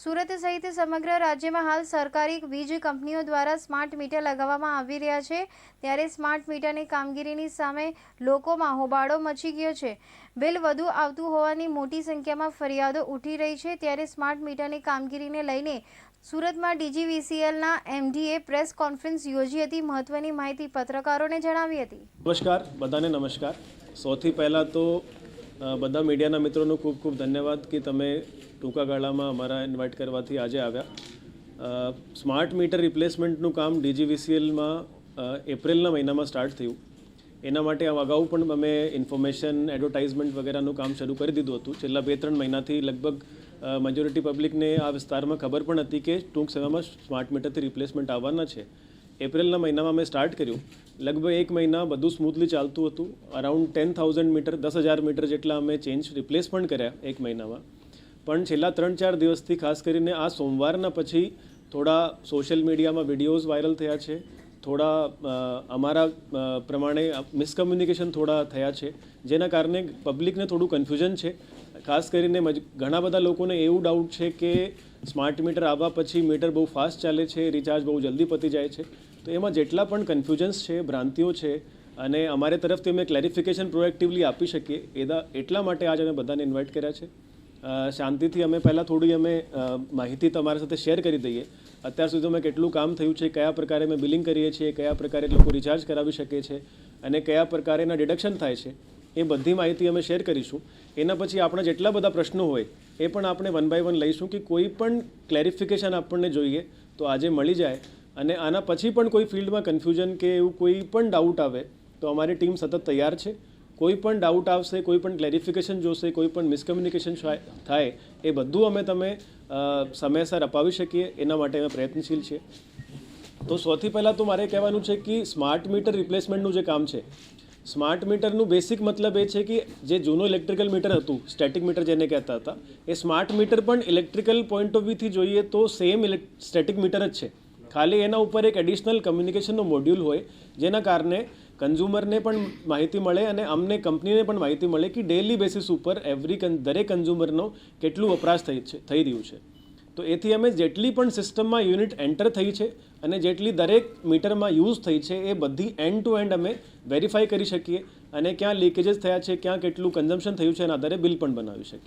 સુરત સહિત સમગ્ર રાજ્યમાં હાલ સરકારી વીજ કંપનીઓ દ્વારા સ્માર્ટ મીટર લગાવવામાં આવી રહ્યા છે. ત્યારે સ્માર્ટ મીટરની કામગીરીની સામે લોકોમાં હોબાળો મચી ગયો છે. બિલ વધુ આવતું હોવાની મોટી સંખ્યામાં ફરિયાદો ઉઠી રહી છે. ત્યારે સ્માર્ટ મીટરની કામગીરીને લઈને સુરતમાં ડીજીવીસીએલના એમડીએ પ્રેસ કોન્ફરન્સ યોજી હતી. મહત્વની માહિતી પત્રકારોને જણાવી હતી. નમસ્કાર. બધાને નમસ્કાર. સૌથી પહેલાં તો બધા મીડિયાના મિત્રોનો ખૂબ ખૂબ ધન્યવાદ કે તમે ટૂંકા ગાળામાં અમારા ઇન્વાઇટ કરવાથી આજે આવ્યા. સ્માર્ટ મીટર રિપ્લેસમેન્ટનું કામ ડીજીવીસીએલમાં એપ્રિલના મહિનામાં સ્ટાર્ટ થયું. એના માટે અગાઉ પણ અમે ઇન્ફોર્મેશન એડવર્ટાઇઝમેન્ટ વગેરેનું કામ શરૂ કરી દીધું હતું. છેલ્લા બે ત્રણ મહિનાથી લગભગ મેજોરિટી પબ્લિકને આ વિસ્તારમાં ખબર પણ હતી કે ટૂંક સમયમાં સ્માર્ટ મીટરથી રિપ્લેસમેન્ટ આવવાના છે. એપ્રિલના મહિનામાં અમે સ્ટાર્ટ કર્યું. લગભગ એક મહિના બધું સ્મૂથલી ચાલતું હતું. અરાઉન્ડ ટેન થાઉઝન્ડ મીટર દસ હજાર મીટર જેટલા અમે ચેન્જ રિપ્લેસ પણ કર્યા એક મહિનામાં. પણ છેલ્લા ત્રણ ચાર દિવસથી ખાસ કરીને આ સોમવારના પછી થોડા સોશિયલ મીડિયામાં વિડીયોઝ વાયરલ થયા છે. થોડા અમારા પ્રમાણે મિસકમ્યુનિકેશન થોડા થયા છે, જેના કારણે પબ્લિકને થોડું કન્ફ્યુઝન છે. ખાસ કરીને ઘણા બધા લોકોને એવું ડાઉટ છે કે સ્માર્ટ મીટર આવવા પછી મીટર બહુ ફાસ્ટ ચાલે છે રિચાર્જ બહુ જલ્દી પતી જાય છે. તો એમાં જેટલા પણ કન્ફ્યુઝન્સ છે, ભ્રાંતિઓ છે, અને અમારે તરફથી અમે ક્લેરિફિકેશન પ્રોએક્ટિવલી આપી શકીએ, એદા, એટલા માટે આજે અમે બધાને ઇન્વાઇટ કર્યા છે. શાંતિથી અમે પહેલાં થોડી અમે માહિતી તમારા સાથે શેર કરી દઈએ. અત્યાર સુધી અમે કેટલું કામ થયું છે, કયા પ્રકારે અમે બિલિંગ કરીએ છીએ, કયા પ્રકારે લોકો રિચાર્જ કરાવી શકે છે, અને કયા પ્રકારે એના ડિડક્શન થાય છે, એ બધી માહિતી અમે શેર કરીશું. એના પછી આપણા જેટલા બધા પ્રશ્નો હોય, એ પણ આપણે વન બાય વન લઈશું કે કોઈ પણ ક્લેરિફિકેશન આપણને જોઈએ, તો આજે મળી જાય. અને આના પછી પણ કોઈ ફિલ્ડમાં કન્ફ્યુઝન કે એવું કોઈ પણ ડાઉટ આવે, તો અમારી ટીમ સતત તૈયાર છે. કોઈ પણ ડાઉટ આવશે, કોઈ પણ ક્લેરિફિકેશન જોશે, કોઈ પણ મિસકમ્યુનિકેશન થાય, એ બધું અમે તમે સમયસર અપાવી શકીએ, એના માટે અમે પ્રયત્નશીલ છીએ. તો સૌથી પહેલાં તો મારે કહેવાનું છે કે સ્માર્ટ મીટર રિપ્લેસમેન્ટનું જે કામ છે સ્માર્ટ મીટરનું બેસિક મતલબ એ છે કે જે જૂનું ઇલેક્ટ્રિકલ મીટર હતું સ્ટેટિક મીટર જેને કહેતા હતા, એ સ્માર્ટ મીટર પણ ઇલેક્ટ્રિકલ પોઈન્ટ ઓફ વ્યૂથી જોઈએ તો સેમ સ્ટેટિક મીટર જ છે. ખાલી એના ઉપર એક એડિશનલ કમ્યુનિકેશનનો મોડ્યુલ હોય, જેના કારણે કન્ઝ્યુમરને પણ માહિતી મળે અને અમને કંપનીને પણ માહિતી મળે કે ડેલી બેસિસ ઉપર એવરી દરેક કન્ઝ્યુમરનો કેટલું વપરાશ થઈ છે, થઈ રહ્યું છે. તો એથી અમે જેટલી પણ સિસ્ટમમાં યુનિટ એન્ટર થઈ છે અને જેટલી દરેક મીટરમાં યુઝ થઈ છે એ બધી એન્ડ ટુ એન્ડ અમે વેરીફાઈ કરી શકીએ અને ક્યાં લીકેજીસ થયા છે, ક્યાં કેટલું કન્ઝમ્પશન થયું છે એના આધારે બિલ પણ બનાવી શકીએ.